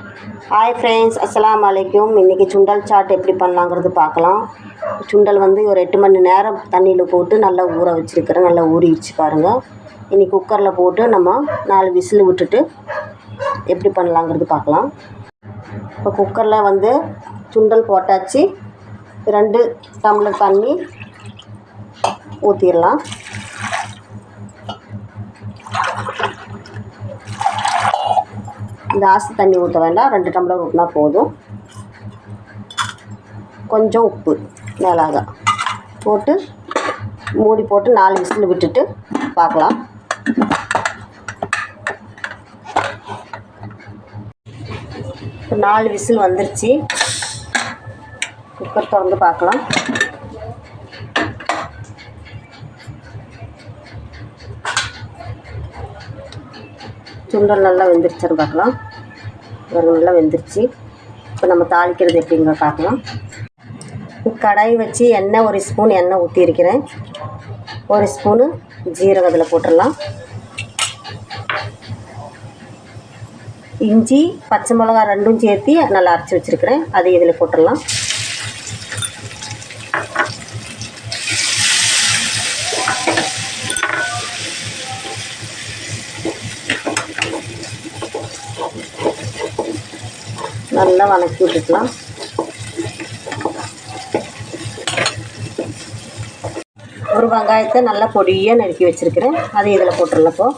Hi friends அஸ்லாம் வலைக்கும் இன்றைக்கி சுண்டல் சாட் எப்படி பண்ணலாங்கிறது பார்க்கலாம். சுண்டல் வந்து ஒரு எட்டு மணி நேரம் தண்ணியில் போட்டு நல்லா ஊற வச்சுருக்கிறேன். நல்லா ஊறிடுச்சு பாருங்கள் இன்றைக்கி குக்கரில் போட்டு நம்ம நாலு விசில் விட்டுட்டு எப்படி பண்ணலாங்கிறது பார்க்கலாம். இப்போ குக்கரில் வந்து சுண்டல் போட்டாச்சு. ரெண்டு டம்ளர் தண்ணி ஊற்றிடலாம் ஜாஸ்தி தண்ணி ஊற்ற வேண்டாம். ரெண்டு டம்ளர் ஊற்றினா போதும். கொஞ்சம் உப்பு மிளகா போட்டு மூடி போட்டு நாலு விசில் விட்டுட்டு பார்க்கலாம். இப்போ நாலு விசில் வந்துருச்சு. குக்கர் திறந்து பார்க்கலாம். சுண்டல் நல்லா வெந்துருச்சுன்னு பார்க்கலாம். வெறும் நல்லா வெந்துருச்சு. இப்போ நம்ம தாளிக்கிறது எப்படிங்க பார்க்கலாம். கடாய் வச்சு எண்ணெய் ஒரு ஸ்பூன் எண்ணெய் ஊற்றிருக்கிறேன் ஒரு ஸ்பூனு ஜீரகத்தில் போட்டுடலாம். இஞ்சி பச்சை மிளகா ரெண்டும் சேர்த்து நல்லா அரைச்சி வச்சுருக்கிறேன். அதை இதில் போட்டுடலாம். நல்லா வணக்கி விட்டுக்கலாம். ஒரு வெங்காயத்தை நல்லா பொடியாக நறுக்கி வச்சுருக்கிறேன். அதை இதில் போட்டுடலப்போ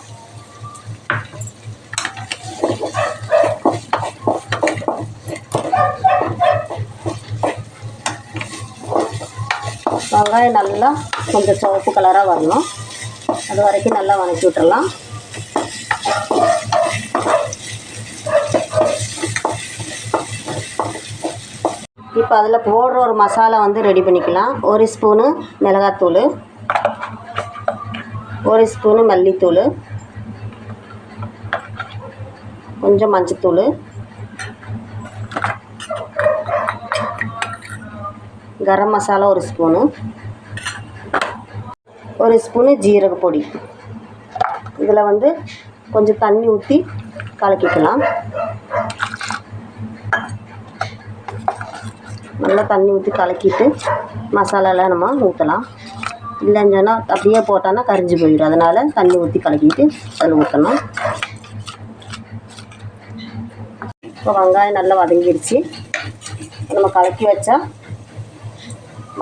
வெங்காயம் நல்லா கொஞ்சம் சிவப்பு கலராக வரணும். அது வரைக்கும் நல்லா வணக்கி விட்டுறலாம். இப்போ அதில் போடுற ஒரு மசாலா வந்து ரெடி பண்ணிக்கலாம். ஒரு ஸ்பூனு மிளகாத்தூள். ஒரு ஸ்பூனு மல்லித்தூள். கொஞ்சம் மஞ்சத்தூள். கரம் மசாலா ஒரு ஸ்பூனு ஒரு ஸ்பூனு ஜீரக பொடி. இதில் வந்து கொஞ்சம் தண்ணி ஊற்றி கலக்கிக்கலாம். நல்லா தண்ணி ஊற்றி கலக்கிட்டு மசாலாலாம் நம்ம ஊற்றலாம் இல்லைன்னு சொன்னால் அப்படியே போட்டோன்னா கரிஞ்சு போயிடும். அதனால் தண்ணி ஊற்றி கலக்கிட்டு அதில் ஊற்றணும் இப்போ வெங்காயம் நல்லா வதங்கிடுச்சு நம்ம கலக்கி வச்சா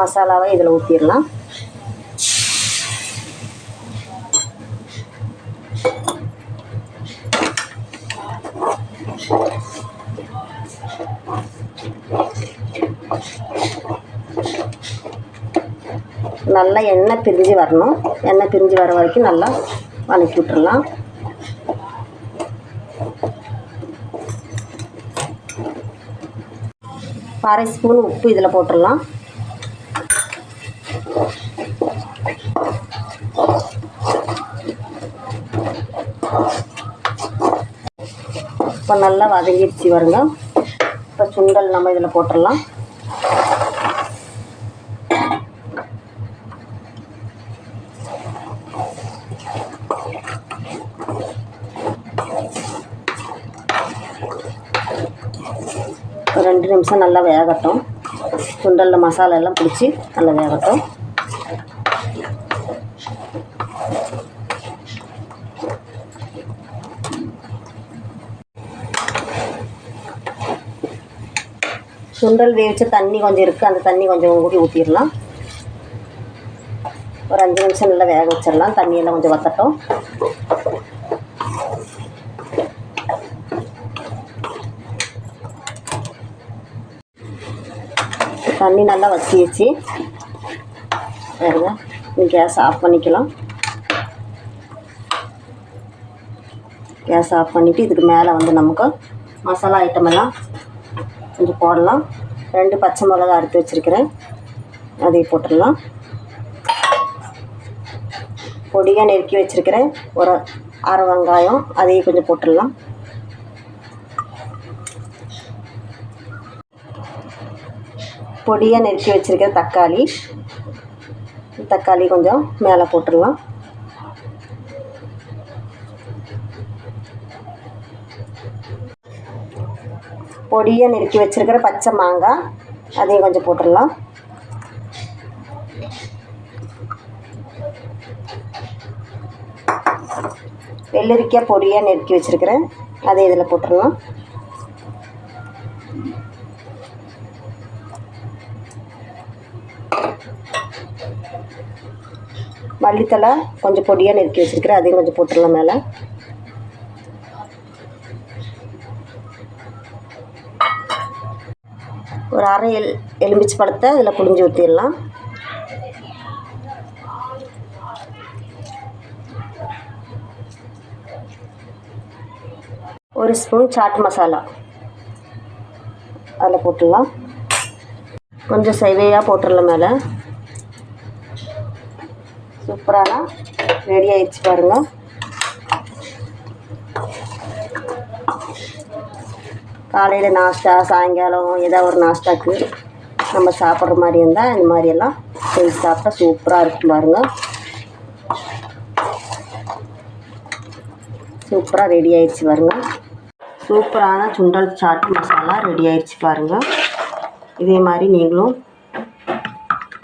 மசாலாவை இதில் ஊற்றிடலாம் நல்லா எண்ணெய் பிரிஞ்சு வரணும். எண்ணெய் பிரிஞ்சு வர வரைக்கும் நல்லா வதக்கி விட்டுறலாம். அரை ஸ்பூன் உப்பு இதில் போட்டுடலாம் இப்போ நல்லா வதங்கிடுச்சு வருங்க இப்போ சுண்டல் நம்ம இதில் போட்டுடலாம் ரெண்டு நிமிஷம் நல்லா வேகட்டும். சுண்டலில் மசாலா எல்லாம் பிடிச்சி நல்லா வேகட்டும். சுண்டல் வேவிச்ச தண்ணி கொஞ்சம் இருக்குது அந்த தண்ணி கொஞ்சம் ஊட்டி ஊற்றிடலாம் ஒரு அஞ்சு நிமிஷம் நல்லா வேக வச்சிடலாம். தண்ணியெல்லாம் கொஞ்சம் வத்தட்டும். தண்ணி நல்லா வச்சிடுச்சு பாருங்க கேஸ் ஆஃப் பண்ணிக்கலாம். கேஸ் ஆஃப் பண்ணிவிட்டு இதுக்கு மேலே வந்து நமக்கு மசாலா ஐட்டம் எல்லாம் கொஞ்சம் போடலாம். ரெண்டு பச்சை மிளகா அறுத்து வச்சுருக்கிறேன். அதையும் போட்டுடலாம். பொடியாக நெருக்கி வச்சுருக்கிறேன். ஒரு அரை வெங்காயம் அதையும் கொஞ்சம் போட்டுடலாம். பொடியாக நெருக்கி வச்சுருக்கேன் தக்காளி. தக்காளி கொஞ்சம் மேலே போட்டுடலாம். பொடியாக நெருக்கி வச்சுருக்கிற பச்சை மாங்காய் அதையும் கொஞ்சம் போட்டுடலாம். வெள்ளரிக்காய் பொடியாக நெருக்கி வச்சுருக்கிறேன். அதை இதில் போட்டுடலாம். மல்லித்தலை கொஞ்சம் பொடியாக நெருக்கி வச்சுருக்கிறேன். அதையும் கொஞ்சம் போட்டுடலாம் மேலே. ஒரு அரை எல் எலுமிச்சை பழத்தை இதில் புழிஞ்சு ஊற்றிடலாம் ஒரு ஸ்பூன் சாட் மசாலா அதில் போட்டுடலாம். கொஞ்சம் சைவையாக போட்டுடலாம் மேலே. சூப்பரான? ரெடி ஆயிடுச்சு பாருங்கள் காலையில் நாஸ்டா சாயங்காலம் ஏதோ ஒரு நாஸ்டாக்கு நம்ம சாப்பிட்ற மாதிரி இருந்தால் இந்த மாதிரியெல்லாம் செஞ்சு சாப்பிட்டா சூப்பராக இருக்கும் பாருங்கள் சூப்பராக ரெடி ஆயிடுச்சு பாருங்கள் சூப்பரான சுண்டல் சாட் மசாலா ரெடி ஆயிடுச்சு பாருங்கள் இதே மாதிரி நீங்களும்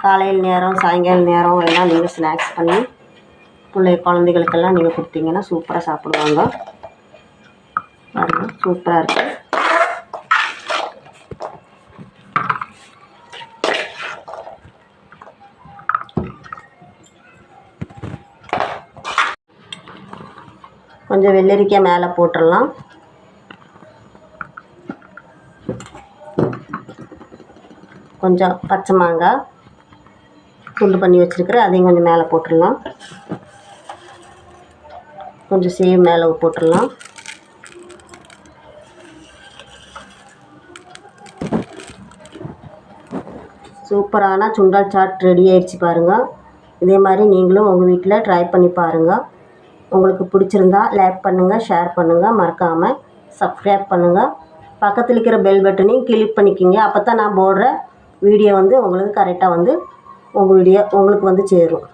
காலையில் நேரம் சாயங்காலம் நேரம் எல்லாம் நீங்கள் ஸ்நாக்ஸ் பண்ணி பிள்ளை குழந்தைகளுக்கெல்லாம் நீங்கள் கொடுத்தீங்கன்னா சூப்பராக சாப்பிடுவாங்க. பாருங்கள் சூப்பராக இருக்குது கொஞ்சம் வெள்ளரிக்காய் மேலே போட்டுடலாம். கொஞ்சம் பச்சை மாங்காய் துண்டு பண்ணி வச்சுருக்கிறேன். அதையும் கொஞ்சம் மேலே போட்டுடலாம். கொஞ்சம் சேவ் மேலே போட்டுடலாம். சூப்பரான சுண்டல் சாட் ரெடி ஆயிடுச்சு பாருங்கள் இதே மாதிரி நீங்களும் உங்கள் வீட்டில் ட்ரை பண்ணி பாருங்கள் உங்களுக்கு பிடிச்சிருந்தா லைக் பண்ணுங்கள் ஷேர் பண்ணுங்கள் மறக்காமல் சப்ஸ்கிரைப் பண்ணுங்கள் பக்கத்தில் இருக்கிற பெல் பட்டனையும் கிளிக் பண்ணிக்கிங்க. அப்போ தான் நான் போடுற வீடியோ வந்து உங்களுக்கு கரெக்டாக வந்து உங்கள் வீடியோ உங்களுக்கு வந்து சேரும்.